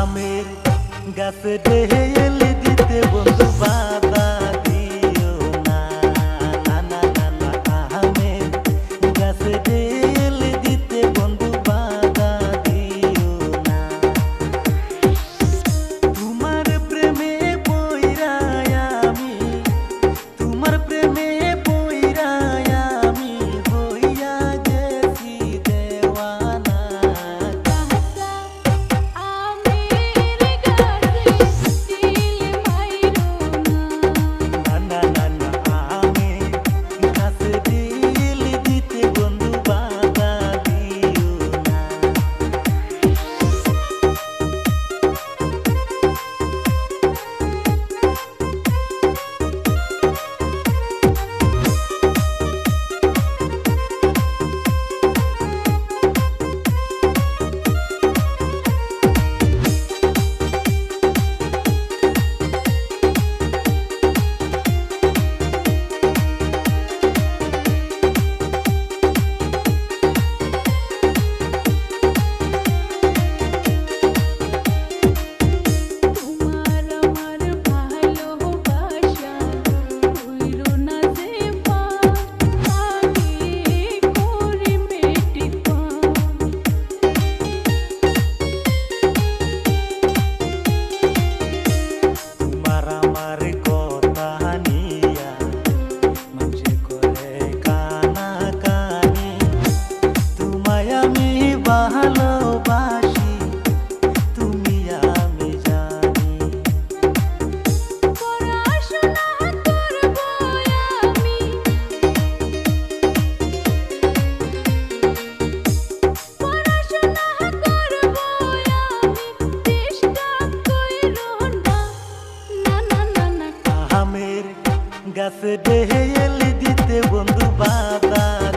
আমের গাছে ঢেলে দিতে বন্ধু। দেহে এলি দিতে বন্ধু বাদা